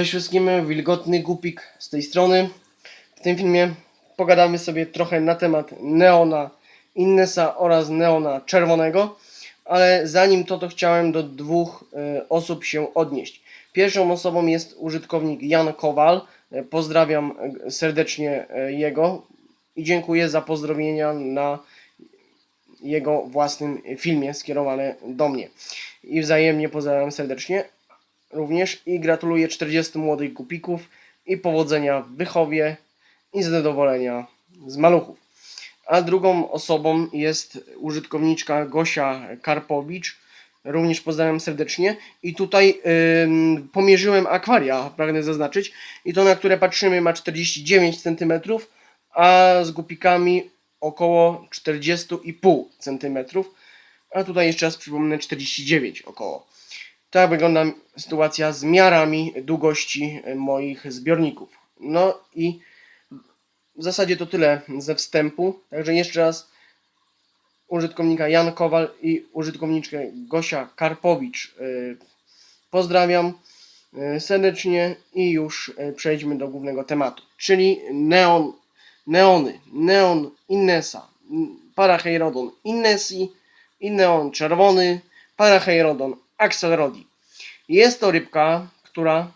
Cześć wszystkim, wilgotny gupik z tej strony. W tym filmie pogadamy sobie trochę na temat neona Innesa oraz neona czerwonego, ale zanim to, to chciałem do dwóch e, osób się odnieść. Pierwszą osobą jest użytkownik Jan Kowal. E, Pozdrawiam e, serdecznie jego i dziękuję za pozdrowienia na jego własnym filmie skierowane do mnie. I wzajemnie pozdrawiam serdecznie również i gratuluję 40 młodych gupików i powodzenia w wychowie i zadowolenia z maluchów. A drugą osobą jest użytkowniczka Gosia Karpowicz. Również pozdrawiam serdecznie. I tutaj ym, pomierzyłem akwaria, pragnę zaznaczyć. I to, na które patrzymy, ma 49 cm, a z gupikami około 40,5 cm. A tutaj jeszcze raz przypomnę 49 około. Tak wygląda sytuacja z miarami długości e, moich zbiorników. No i w zasadzie to tyle ze wstępu. Także jeszcze raz użytkownika Jan Kowal i użytkowniczkę Gosia Karpowicz e, pozdrawiam e, serdecznie i już przejdźmy do głównego tematu, czyli neon, neony, neon Innesa, paraheirodon Innesi i neon czerwony, paraheirodon Axelrodi. Jest to rybka, która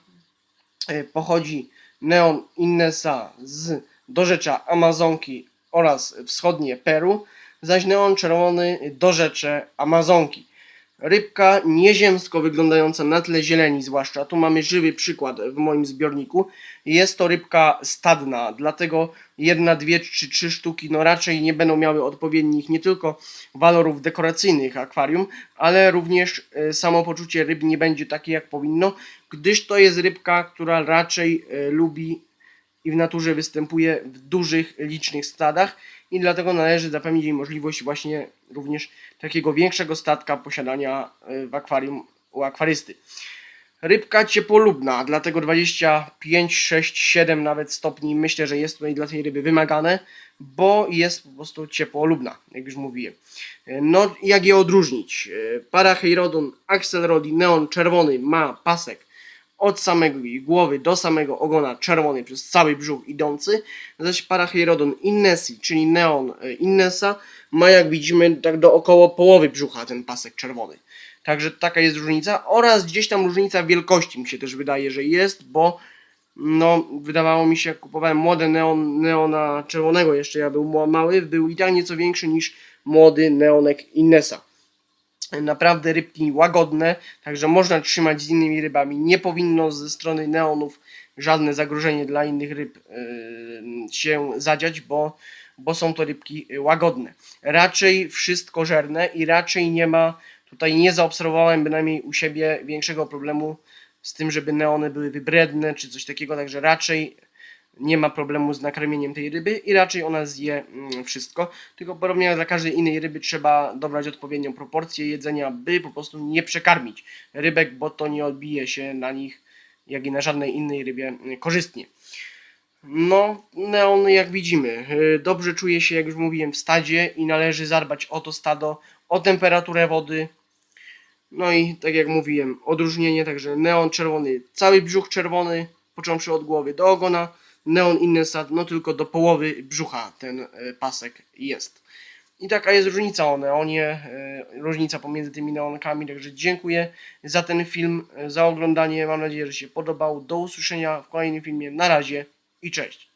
e, pochodzi neon Innesa z dorzecza Amazonki oraz wschodnie Peru, zaś neon czerwony dorzecze Amazonki. Rybka nieziemsko wyglądająca na tle zieleni zwłaszcza, tu mamy żywy przykład w moim zbiorniku. Jest to rybka stadna, dlatego jedna, dwie czy trzy sztuki no raczej nie będą miały odpowiednich nie tylko walorów dekoracyjnych akwarium, ale również e, samopoczucie ryb nie będzie takie jak powinno, gdyż to jest rybka, która raczej e, lubi i w naturze występuje w dużych, licznych stadach i dlatego należy zapewnić jej możliwość właśnie również takiego większego statka posiadania e, w akwarium u akwarysty. Rybka ciepłolubna, dlatego 25, 6, 7 nawet stopni myślę, że jest tutaj dla tej ryby wymagane, bo jest po prostu ciepłolubna, jak już mówiłem. E, No, jak je odróżnić? E, Paraheirodon axelrodi neon czerwony ma pasek od samego jej głowy do samego ogona czerwony przez cały brzuch idący, zaś Paraheirodon innesi, czyli neon e, innesa, ma jak widzimy tak do około połowy brzucha ten pasek czerwony. Także taka jest różnica oraz gdzieś tam różnica wielkości mi się też wydaje, że jest, bo no wydawało mi się, jak kupowałem młode neon, neona czerwonego jeszcze, ja był mały, był i tak nieco większy niż młody neonek Innesa naprawdę rybki łagodne, także można trzymać z innymi rybami. Nie powinno ze strony neonów żadne zagrożenie dla innych ryb yy, się zadziać, bo, bo są to rybki łagodne. Raczej wszystko żerne i raczej nie ma, tutaj nie zaobserwowałem bynajmniej u siebie większego problemu z tym, żeby neony były wybredne czy coś takiego, także raczej nie ma problemu z nakarmieniem tej ryby i raczej ona zje mm, wszystko. Tylko podobnie jak dla każdej innej ryby trzeba dobrać odpowiednią proporcję jedzenia, by po prostu nie przekarmić rybek, bo to nie odbije się na nich, jak i na żadnej innej rybie mm, korzystnie. No, neon jak widzimy, y, dobrze czuje się, jak już mówiłem, w stadzie i należy zadbać o to stado, o temperaturę wody. No i tak jak mówiłem, odróżnienie, także neon czerwony, cały brzuch czerwony, począwszy od głowy do ogona, neon Innesa, no tylko do połowy brzucha ten e, pasek jest. I taka jest różnica o neonie, e, różnica pomiędzy tymi neonkami, także dziękuję za ten film, e, za oglądanie, mam nadzieję, że się podobał. Do usłyszenia w kolejnym filmie, na razie i cześć.